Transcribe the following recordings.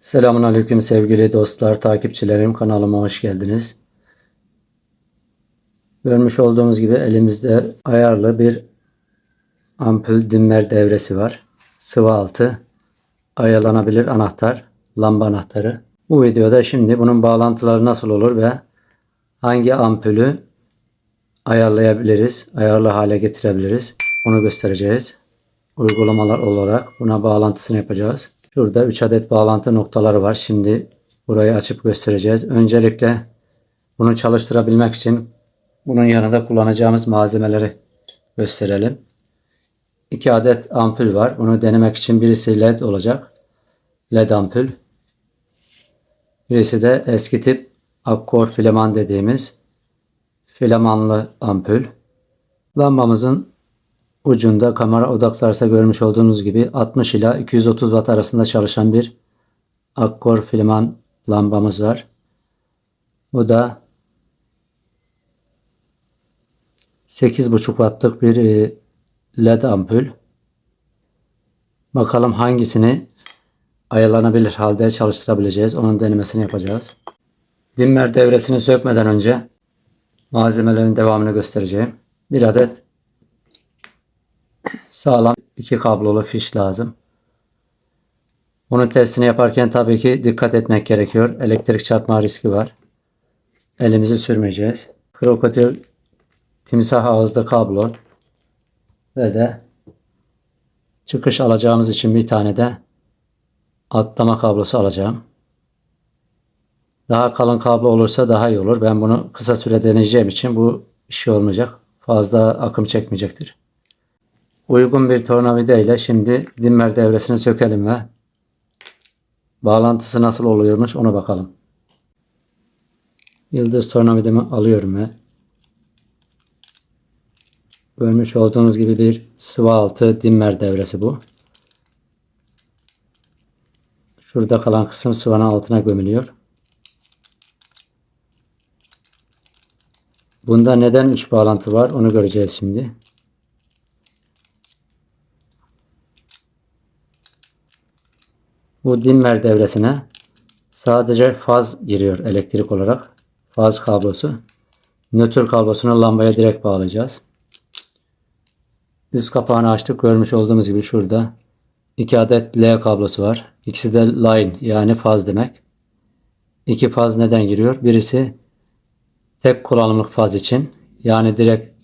Selamun Aleyküm sevgili dostlar, takipçilerim. Kanalıma hoş geldiniz. Görmüş olduğumuz gibi elimizde ayarlı bir ampul dimmer devresi var. Sıvı altı, ayarlanabilir anahtar, lamba anahtarı. Bu videoda şimdi bunun bağlantıları nasıl olur ve hangi ampulü ayarlayabiliriz, ayarlı hale getirebiliriz onu göstereceğiz. Uygulamalar olarak buna bağlantısını yapacağız. Şurada 3 adet bağlantı noktaları var. Şimdi burayı açıp göstereceğiz. Öncelikle bunu çalıştırabilmek için bunun yanında kullanacağımız malzemeleri gösterelim. 2 adet ampul var. Bunu denemek için birisi led olacak. Led ampul. Birisi de eski tip akkor filaman dediğimiz filamanlı ampul. Lambamızın ucunda kamera odaklarsa görmüş olduğunuz gibi 60 ila 230 watt arasında çalışan bir akkor filman lambamız var. Bu da 8,5 wattlık bir e, led ampul. Bakalım hangisini ayarlanabilir halde çalıştırabileceğiz. Onun denemesini yapacağız. Dimmer devresini sökmeden önce malzemelerin devamını göstereceğim. Bir adet sağlam iki kablolu fiş lazım. Bunun testini yaparken tabii ki dikkat etmek gerekiyor. Elektrik çarpma riski var. Elimizi sürmeyeceğiz. Krokodil timsah ağızlı kablo ve de çıkış alacağımız için bir tane de atlama kablosu alacağım. Daha kalın kablo olursa daha iyi olur. Ben bunu kısa süre deneyeceğim için bu işi olmayacak. Fazla akım çekmeyecektir. Uygun bir tornavida ile şimdi dimmer devresini sökelim ve bağlantısı nasıl oluyormuş ona bakalım. Yıldız tornavidamı alıyorum ve görmüş olduğunuz gibi bir sıvı altı dimmer devresi bu. Şurada kalan kısım sıvanın altına gömülüyor. Bunda neden 3 bağlantı var onu göreceğiz şimdi. Bu dimmer devresine sadece faz giriyor elektrik olarak. Faz kablosu. Nötr kablosunu lambaya direkt bağlayacağız. Üst kapağını açtık. Görmüş olduğumuz gibi şurada iki adet L kablosu var. İkisi de line yani faz demek. İki faz neden giriyor? Birisi tek kullanımlık faz için yani direkt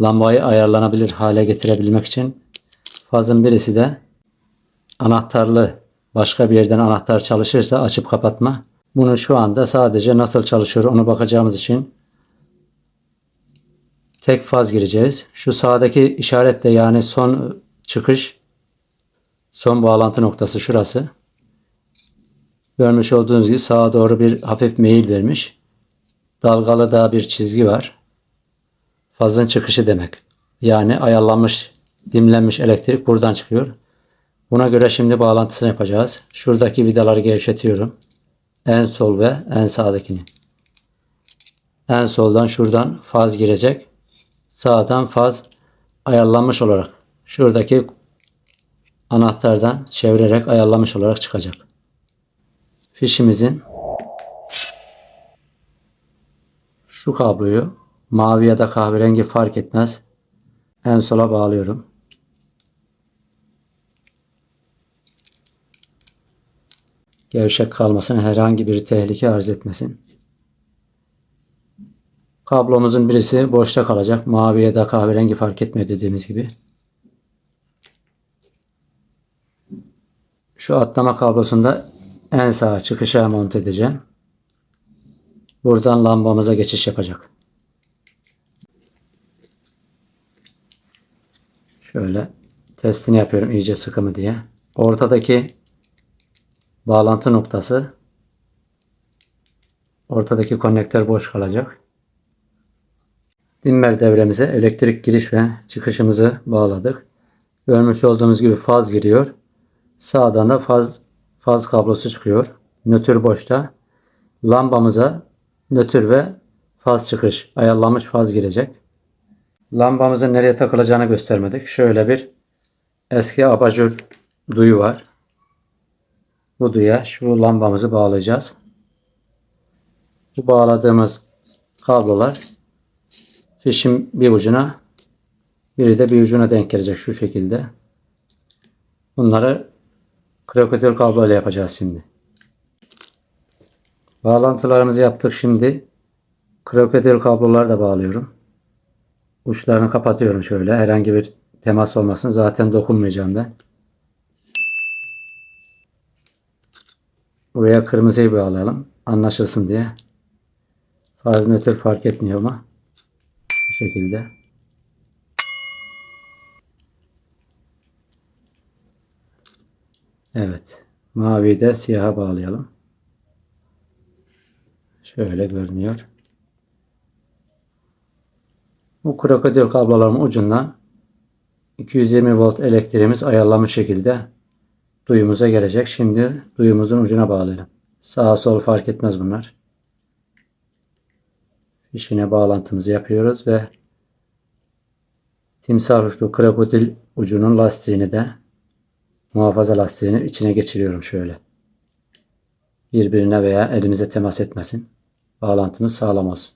lambayı ayarlanabilir hale getirebilmek için. Fazın birisi de anahtarlı başka bir yerden anahtar çalışırsa açıp kapatma. Bunu şu anda sadece nasıl çalışıyor onu bakacağımız için tek faz gireceğiz. Şu sağdaki işaret de yani son çıkış son bağlantı noktası şurası. Görmüş olduğunuz gibi sağa doğru bir hafif meyil vermiş. Dalgalı da bir çizgi var. Fazın çıkışı demek. Yani ayarlanmış, dimlenmiş elektrik buradan çıkıyor. Buna göre şimdi bağlantısını yapacağız. Şuradaki vidaları gevşetiyorum. En sol ve en sağdakini. En soldan şuradan faz girecek. Sağdan faz ayarlanmış olarak şuradaki anahtardan çevirerek ayarlamış olarak çıkacak. Fişimizin şu kabloyu mavi ya da kahverengi fark etmez en sola bağlıyorum. gevşek kalmasın, herhangi bir tehlike arz etmesin. Kablomuzun birisi boşta kalacak. Mavi ya da kahverengi fark etmiyor dediğimiz gibi. Şu atlama kablosunda en sağa çıkışa monte edeceğim. Buradan lambamıza geçiş yapacak. Şöyle testini yapıyorum iyice sıkı mı diye. Ortadaki bağlantı noktası ortadaki konnektör boş kalacak. Dimmer devremize elektrik giriş ve çıkışımızı bağladık. Görmüş olduğumuz gibi faz giriyor. Sağdan da faz faz kablosu çıkıyor. Nötr boşta. Lambamıza nötr ve faz çıkış ayarlanmış faz girecek. lambamızın nereye takılacağını göstermedik. Şöyle bir eski abajur duyu var. Bu duya şu lambamızı bağlayacağız. Bu bağladığımız kablolar fişin bir ucuna biri de bir ucuna denk gelecek şu şekilde. Bunları krokodil kablo ile yapacağız şimdi. Bağlantılarımızı yaptık şimdi. Krokodil kabloları da bağlıyorum. Uçlarını kapatıyorum şöyle. Herhangi bir temas olmasın. Zaten dokunmayacağım ben. Buraya kırmızıyı bağlayalım. Anlaşılsın diye. Faz nötr fark etmiyor ama. Bu şekilde. Evet. Maviyi de siyaha bağlayalım. Şöyle görünüyor. Bu krokodil kabloların ucundan 220 volt elektriğimiz ayarlamış şekilde duyumuza gelecek. Şimdi duyumuzun ucuna bağlayalım. Sağ sol fark etmez bunlar. Fişine bağlantımızı yapıyoruz ve timsah uçlu krokodil ucunun lastiğini de muhafaza lastiğini içine geçiriyorum şöyle. Birbirine veya elimize temas etmesin. Bağlantımız sağlam olsun.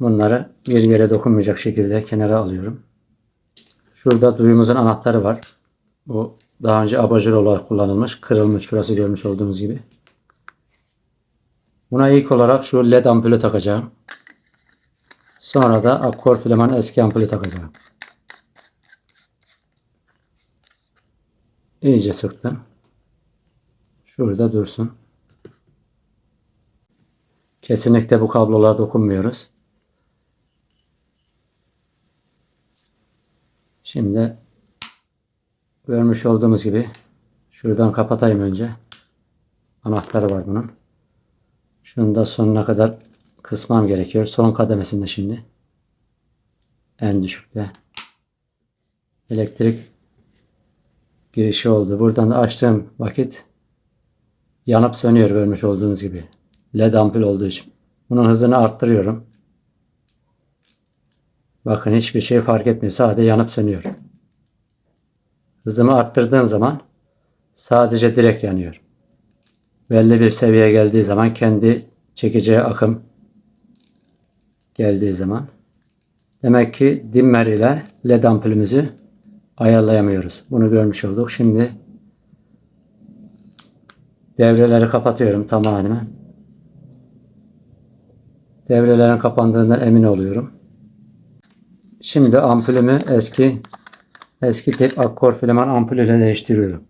Bunları bir yere dokunmayacak şekilde kenara alıyorum. Şurada duyumuzun anahtarı var. Bu daha önce abajur olarak kullanılmış. Kırılmış. Şurası görmüş olduğunuz gibi. Buna ilk olarak şu led ampulü takacağım. Sonra da akkor filaman eski ampulü takacağım. İyice sıktım. Şurada dursun. Kesinlikle bu kablolara dokunmuyoruz. Şimdi görmüş olduğumuz gibi şuradan kapatayım önce. Anahtarı var bunun. Şunu da sonuna kadar kısmam gerekiyor. Son kademesinde şimdi. En düşükte. Elektrik girişi oldu. Buradan da açtığım vakit yanıp sönüyor görmüş olduğunuz gibi. LED ampul olduğu için. Bunun hızını arttırıyorum. Bakın hiçbir şey fark etmiyor. Sadece yanıp sönüyor. Hızımı arttırdığım zaman sadece direkt yanıyor. Belli bir seviyeye geldiği zaman kendi çekeceği akım geldiği zaman demek ki dimmer ile led ampulümüzü ayarlayamıyoruz. Bunu görmüş olduk. Şimdi devreleri kapatıyorum tamamen. Devrelerin kapandığından emin oluyorum. Şimdi ampulümü eski eski tip akkor filaman ampul ile değiştiriyorum.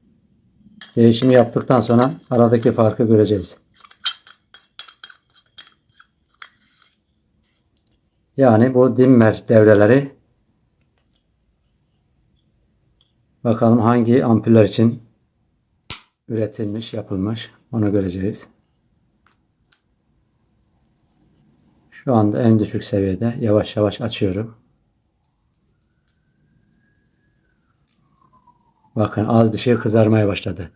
Değişimi yaptıktan sonra aradaki farkı göreceğiz. Yani bu dimmer devreleri bakalım hangi ampuller için üretilmiş, yapılmış onu göreceğiz. Şu anda en düşük seviyede yavaş yavaş açıyorum. Bakın az bir şey kızarmaya başladı.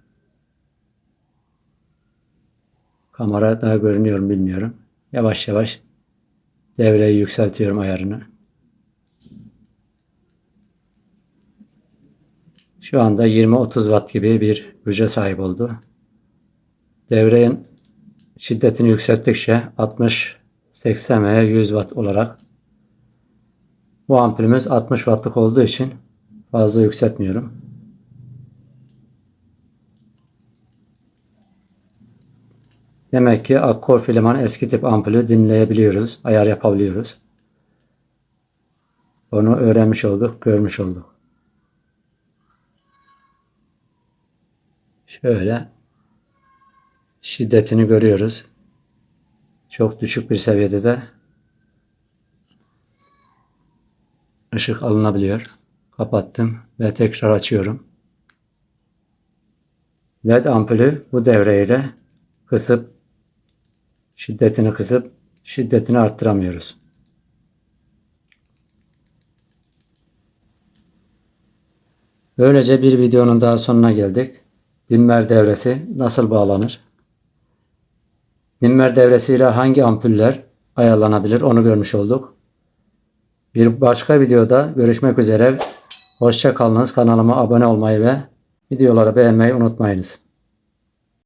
Kamera daha görünüyor mu bilmiyorum. Yavaş yavaş devreyi yükseltiyorum ayarını. Şu anda 20-30 watt gibi bir güce sahip oldu. Devrenin şiddetini yükselttikçe 60 80 veya 100 watt olarak bu ampulümüz 60 wattlık olduğu için fazla yükseltmiyorum. Demek ki akkor filaman eski tip ampulü dinleyebiliyoruz, ayar yapabiliyoruz. Onu öğrenmiş olduk, görmüş olduk. Şöyle şiddetini görüyoruz. Çok düşük bir seviyede de ışık alınabiliyor. Kapattım ve tekrar açıyorum. LED ampulü bu devreyle kısıp şiddetini kısıp şiddetini arttıramıyoruz. Böylece bir videonun daha sonuna geldik. Dimmer devresi nasıl bağlanır? Dimmer devresiyle hangi ampuller ayarlanabilir onu görmüş olduk. Bir başka videoda görüşmek üzere. Hoşça kalınız. Kanalıma abone olmayı ve videoları beğenmeyi unutmayınız.